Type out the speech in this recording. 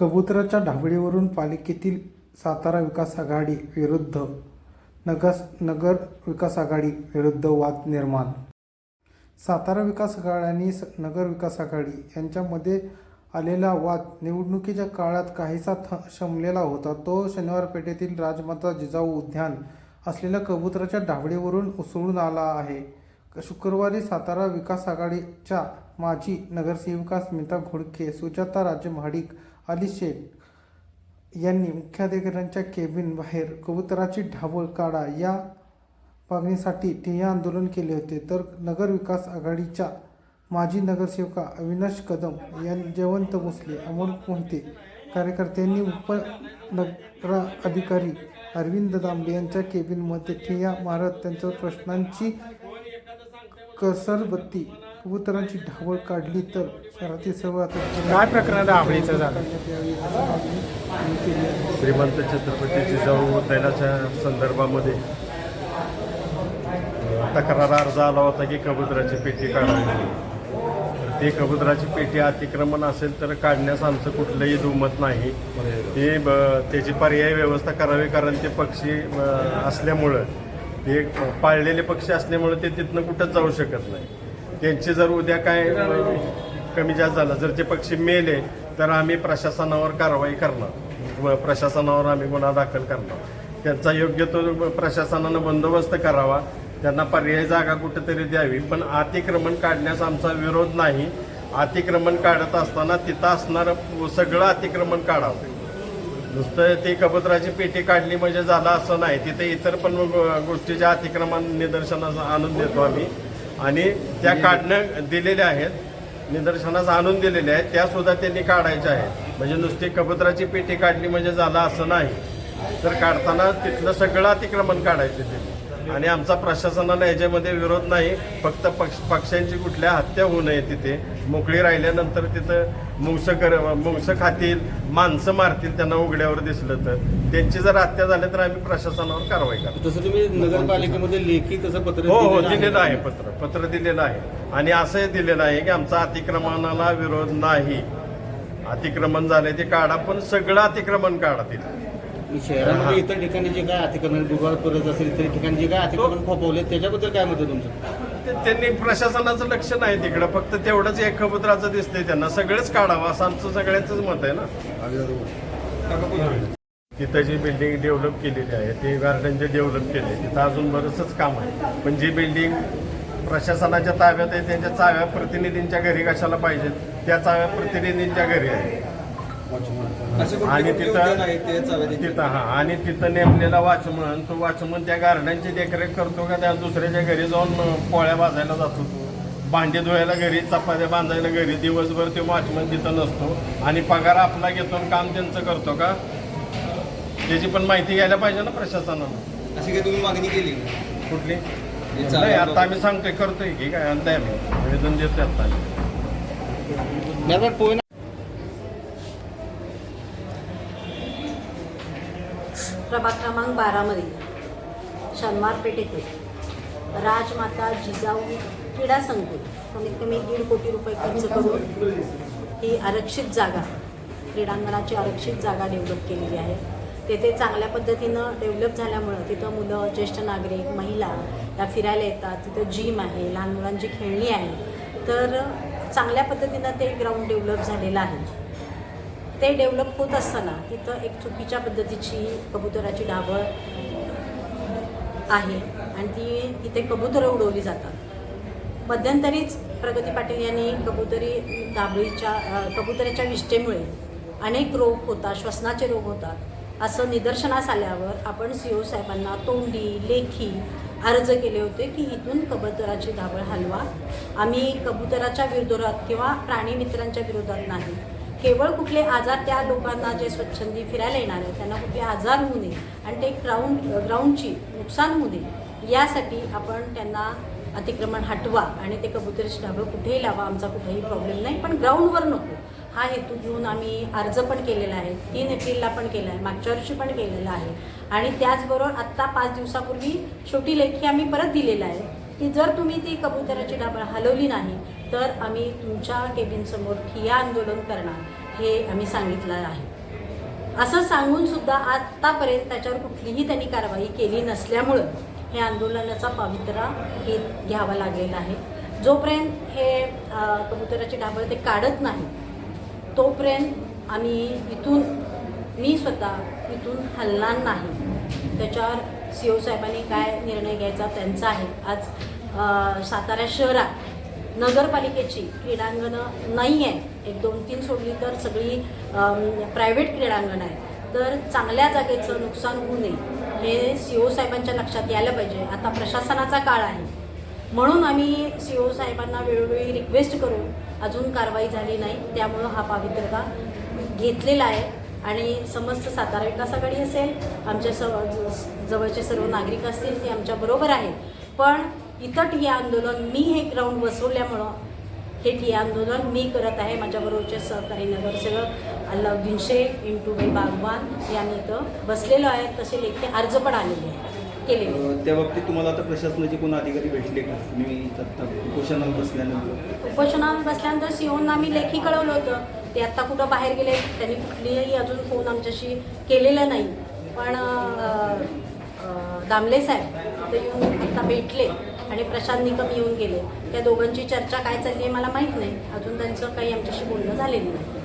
कबुतराच्या ढाबळीवरून पालिकेतील सातारा विकास आघाडी विरुद्ध नगस नगर विकास आघाडी विरुद्ध वाद निर्माण. सातारा विकास आघाडी आणि स- नगर विकास आघाडी यांच्यामध्ये आलेला वाद निवडणुकीच्या काळात काहीसा थ शमलेला होता. तो शनिवार पेठेतील राजमाता जिजाऊ उद्यान असलेल्या कबुतराच्या ढाबळीवरून उसळून आला आहे. शुक्रवारी सातारा विकास आघाडीच्या माजी नगरसेविका स्मिता घोडके सुजाता राजे महाडिक शेख यांनी मुख्याधिकाऱ्यांच्या केबिन बाहेर कबुतराची ढाबळ काढा या मागणीसाठी ठिय्या आंदोलन केले होते. तर नगर विकास आघाडीच्या माजी नगरसेवका अविनाश कदम यां जयवंत भोसले अमोल मोहिते कार्यकर्त्यांनी उपनगर अधिकारी अरविंद दामले यांच्या केबिनमध्ये ठिय्या मारत त्यांच्या प्रश्नांची कसरबत्ती कबुतरांची ढाबळ काढली तर शहरातील सर्व आता काय प्रकरण ढाबळीचं झालं? श्रीमंत छत्रपती जिजाऊ उद्यानाच्या संदर्भामध्ये तक्रार अर्ज आला होता की कबुतराची पेटी काढावी. ते कबुतराची पेटी अतिक्रमण असेल तर काढण्यास आमचं कुठलंही दुमत नाही. ते ब- त्याची पर्यायी व्यवस्था करावी कारण ते पक्षी असल्यामुळं ते पाळलेले पक्षी असल्यामुळं ते तिथनं कुठंच जाऊ शकत नाही. त्यांची जर उद्या काय कमी जास्त झालं जर ते पक्षी मेले तर आम्ही प्रशासनावर कारवाई करणार. व प्रशासनावर आम्ही गुन्हा दाखल करणार. त्यांचा योग्य तो प्रशासनानं बंदोबस्त करावा. त्यांना पर्यायी जागा कुठेतरी द्यावी. पण अतिक्रमण काढण्यास आमचा विरोध नाही. अतिक्रमण काढत असताना तिथं असणारं सगळं अतिक्रमण काढावं. नुसतं ती कबुतराची पेटी काढली म्हणजे झालं असं नाही. तिथे इतर पण गोष्टीच्या अतिक्रमण निदर्शनाचा आणून देतो आम्ही. आणि त्या काढणं दिलेल्या आहेत निदर्शनास आणून दिलेल्या आहेत त्या सुद्धा त्यांनी काढायच्या आहेत. म्हणजे नुसती कबुतराची पेटी काढली म्हणजे झालं असं नाही. तर काढताना तिथलं सगळं अतिक्रमण काढायचं ते. आणि आमचा प्रशासनाला याच्यामध्ये विरोध नाही. फक्त पक्ष पक्ष्यांची कुठल्या हत्या होऊ नये तिथे. मोकळी राहिल्यानंतर तिथं मुंगस कर मुंगस खातील माणसं मारतील त्यांना उघड्यावर दिसलं तर. त्यांची जर हत्या झाल्या तर आम्ही प्रशासनावर कारवाई करतो तसं तुम्ही नगरपालिकेमध्ये लेखी तसं पत्र हो हो दिलेलं आहे. पत्र पत्र दिलेलं आहे. आणि असंही दिलेलं आहे की आमचा अतिक्रमणाला विरोध नाही. अतिक्रमण झाले ते काढा पण सगळं अतिक्रमण काढा तिथे. शहरामध्ये इतर ठिकाणी जे काय अतिक्रमण गुरुवार परत असेल इतर ठिकाणी जे काय अतिक्रमण फोपवले त्याच्याबद्दल काय मत तुमचं? त्यांनी प्रशासनाचं लक्ष नाही तिकडं. फक्त तेवढंच एक खबुत्राचं दिसतंय त्यांना. सगळंच काढावं असं आमचं सगळ्याचंच मत आहे ना. तिथं जी बिल्डिंग डेव्हलप केलेली आहे ते गार्डन जे डेव्हलप केले तिथं अजून बरंचच काम आहे. पण जी बिल्डिंग प्रशासनाच्या ताब्यात आहे त्यांच्या चाव्या प्रतिनिधींच्या घरी कशाला पाहिजेत? त्या चाव्या प्रतिनिधींच्या घरी आहे. आणि तिथं तिथं हा आणि तिथं नेमलेला वाचमन तो वाचमन त्या गार्डनची देखरेख करतो का? त्या दुसऱ्याच्या घरी जाऊन पोळ्या भाजायला जातो तो. भांडी धुवायला घरी चपात्या बांधायला घरी. दिवसभर तो वाचमन तिथं नसतो. आणि पगार आपला घेतो आणि काम त्यांचं करतो का? त्याची पण माहिती घ्यायला पाहिजे ना प्रशासनानं. अशी काही तुम्ही मागणी केली? कुठली? चालू नाही आता आम्ही सांगतोय करतोय की काय आम्ही निवेदन देतोय आता आम्ही निर्माण पोहे प्रभाग क्रमांक बारामध्ये शनिवार पेठेते राजमाता जिजाऊ क्रीडा संकुल. कमीत कमी दीड कोटी रुपये खर्च करून ही आरक्षित जागा क्रीडांगणाची आरक्षित जागा डेव्हलप केलेली आहे. तेथे चांगल्या पद्धतीनं डेव्हलप झाल्यामुळं तिथं मुलं ज्येष्ठ नागरिक महिला या फिरायला येतात. तिथं जिम आहे लहान मुलांची खेळणी आहे. तर चांगल्या पद्धतीनं ते ग्राउंड डेव्हलप झालेलं आहे. ते डेव्हलप होत असताना तिथं एक चुकीच्या पद्धतीची कबुतराची ढाबळ आहे आणि ती तिथे कबुतरं उडवली जातात. मध्यंतरीच प्रगती पाटील यांनी कबुतरी दाबळीच्या कबुतऱ्याच्या विष्ठेमुळे अनेक रोग होतात श्वसनाचे रोग होतात. असं निदर्शनास आल्यावर आपण सी ओ साहेबांना तोंडी लेखी अर्ज केले होते की इथून कबुतराची धाबळ हलवा. आम्ही कबुतराच्या विरोधात किंवा प्राणी मित्रांच्या विरोधात नाही. केवळ कुठले आजार त्या लोकांना जे स्वच्छंदी फिरायला येणार आहे त्यांना कुठले आजार होऊ नये आणि ते ग्राउंड ग्राउंडची नुकसान होऊ नये यासाठी आपण त्यांना अतिक्रमण हटवा आणि ते कबुतरीचे ढाबं कुठेही लावा आमचा कुठेही प्रॉब्लेम नाही. पण ग्राउंडवर नको. हा हेतू घेऊन आम्ही अर्ज पण केलेला आहे तीन एप्रिलला पण केला आहे मागच्या वर्षी पण केलेला आहे. आणि त्याचबरोबर आत्ता पाच दिवसापूर्वी छोटी लेखी आम्ही परत दिलेला आहे. की जर तुम्ही ती कबुतराची ढाबळ हलवली नाही तर आम्ही तुमच्या केबिनसमोर ठिया आंदोलन करणार हे आम्ही सांगितलं आहे. असं सांगून सुद्धा आतापर्यंत त्याच्यावर कुठलीही त्यांनी कारवाई केली नसल्यामुळं हे आंदोलनाचा पवित्रा हे घ्यावा लागलेला आहे. जोपर्यंत हे कबुतराची कबुतराचे ढाबळ ते काढत नाही तोपर्यंत आम्ही इथून मी स्वतः इथून हलणार नाही. त्याच्यावर सी ओ साहेबांनी काय निर्णय घ्यायचा त्यांचा आहे. आज सातारा शहरात नगरपालिकेची क्रीडांगणं नाही आहे. एक दोन तीन सोडली तर सगळी प्रायव्हेट क्रीडांगणं आहे. तर चांगल्या जागेचं नुकसान होऊ नये हे सी ओ साहेबांच्या लक्षात यायला पाहिजे. आता प्रशासनाचा काळ आहे. म्हणून आम्ही सी ओ साहेबांना वेळोवेळी रिक्वेस्ट करू. अजून कारवाई झाली नाही. त्यामुळं हा पावित्र्यता घेतलेला आहे. आणि समस्त सातारा विकास आघाडी असेल आमच्या स जवळचे सर्व नागरिक असतील ते आमच्याबरोबर आहेत. पण इथं ठिय्या आंदोलन मी हे ग्राउंड बसवल्यामुळं हे ठिय्या आंदोलन मी करत आहे माझ्याबरोबरचे सहकारी नगरसेवक अल्लाउद्दीन शेख इंटूबाई बागवान यांनी इथं बसलेलो आहे. तसे लेखी अर्ज पण आलेले आहे केलेले. त्या बाबतीत तुम्हाला आता प्रशासनाचे कोण अधिकारी भेटले का? आता उपोषणावर बसल्यानंतर. उपोषणावर बसल्यानंतर सीओना आम्ही लेखी कळवलं होतं. ते आत्ता कुठं बाहेर गेले त्यांनी कुठलीही अजून फोन आमच्याशी केलेला नाही. पण दामले साहेब ते येऊन आत्ता भेटले आणि प्रशांत निकम येऊन गेले. त्या दोघांची चर्चा काय चालली आहे मला माहीत नाही. अजून त्यांचं काही आमच्याशी बोलणं झालेलं नाही.